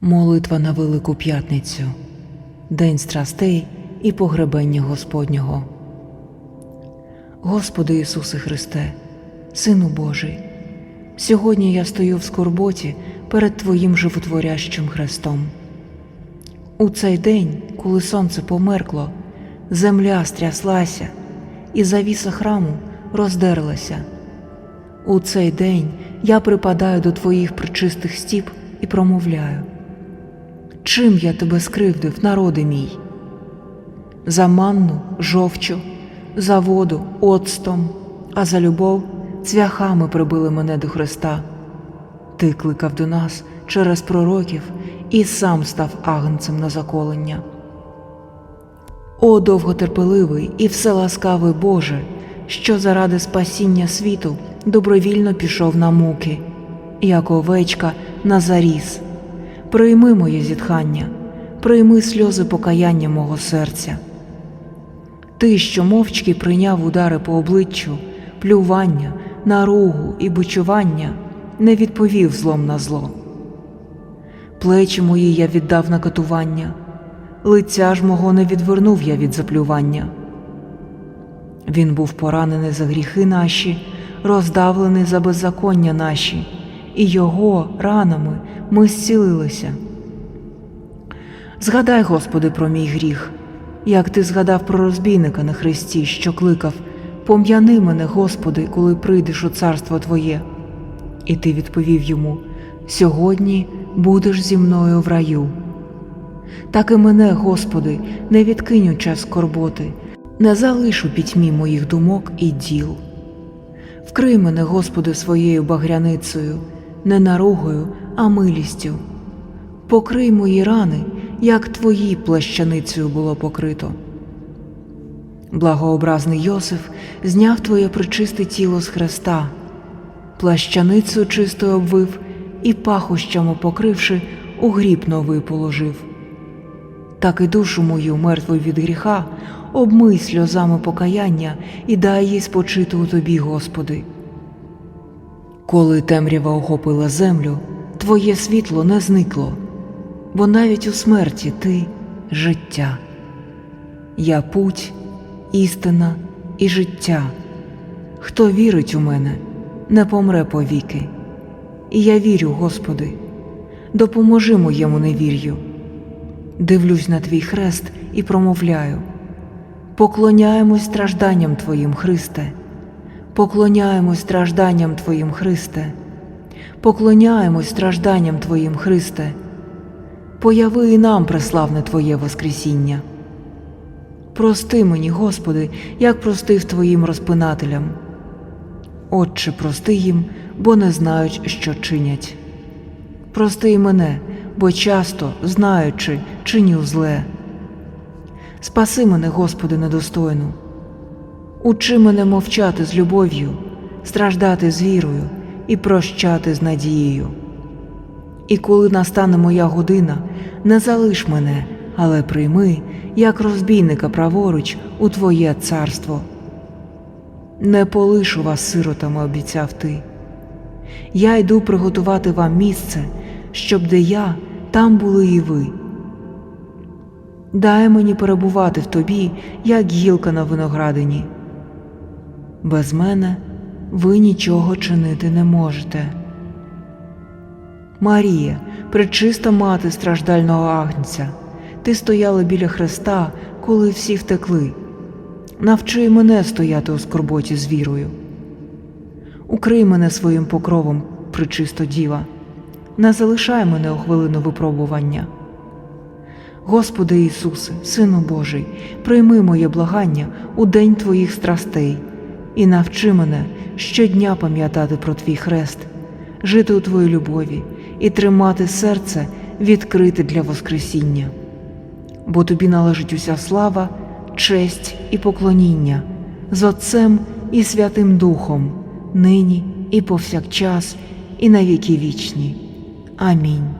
Молитва на Велику П'ятницю, День страстей і погребення Господнього. Господи Ісусе Христе, Сину Божий, сьогодні я стою в скорботі перед Твоїм животворящим хрестом. У цей день, коли сонце померкло, земля стряслася, і завіса храму роздерлася. У цей день я припадаю до Твоїх причистих стіп і промовляю. Чим я тебе скривдив, народи мій? За манну жовчу, за воду оцтом, а за любов цвяхами прибили мене до Христа. Ти кликав до нас через пророків і сам став агнцем на заколення. О довготерпеливий і вселаскавий Боже, що заради спасіння світу добровільно пішов на муки, як овечка на заріз. Прийми моє зітхання, прийми сльози покаяння мого серця. Ти, що мовчки прийняв удари по обличчю, плювання, наругу і бичування, не відповів злом на зло. Плечі мої я віддав на катування, лиця ж мого не відвернув я від заплювання. Він був поранений за гріхи наші, роздавлений за беззаконня наші, і його ранами ми зцілилися. Згадай, Господи, про мій гріх, як ти згадав про розбійника на хресті, що кликав Пом'яни мене, Господи, коли прийдеш у царство Твоє. І ти відповів йому Сьогодні будеш зі мною в раю. Так і мене, Господи, не відкинь у час скорботи, не залиш у пітьмі моїх думок і діл. Вкрий мене, Господи, своєю багряницею, не наругою, а милістю. Покрий мої рани, як твої плащаницею було покрито. Благообразний Йосиф зняв твоє причисте тіло з хреста, плащаницю чисто обвив і пахощами покривши, у гріб новий положив. Так і душу мою, мертву від гріха, обмий сльозами покаяння і дай їй спочити у тобі, Господи. Коли темрява охопила землю, Твоє світло не зникло, бо навіть у смерті ти життя. Я путь, істина і життя. Хто вірить у мене, не помре повіки. І я вірю, Господи, допоможи моєму невір'ю. Дивлюсь на твій хрест і промовляю. Поклоняємось стражданням Твоїм, Христе, поклоняємось стражданням Твоїм, Христе, поклоняємось стражданням Твоїм, Христе, появи і нам преславне Твоє Воскресіння. Прости мені, Господи, як простив Твоїм розпинателям. Отче, прости їм, бо не знають, що чинять. Прости й мене, бо часто, знаючи, чиню зле. Спаси мене, Господи, недостойну. Учи мене мовчати з любов'ю, страждати з вірою і прощати з надією. І коли настане моя година, не залиш мене, але прийми, як розбійника праворуч, у Твоє царство. Не полишу вас сиротами, обіцяв ти. Я йду приготувати вам місце, щоб де я, там були і ви. Дай мені перебувати в тобі, як гілка на виноградині. Без мене ви нічого чинити не можете. Марія, пречиста мати страждального агнця, ти стояла біля Христа, коли всі втекли. Навчи мене стояти у скорботі з вірою. Укрий мене своїм покровом, причисто діва, не залишай мене у хвилину випробування. Господи Ісусе, Сину Божий, прийми моє благання у день Твоїх страстей і навчи мене щодня пам'ятати про Твій хрест, жити у Твоїй любові і тримати серце відкрите для Воскресіння. Бо Тобі належить уся слава, честь і поклоніння з Отцем і Святим Духом, нині і повсякчас, і на віки вічні. Амінь.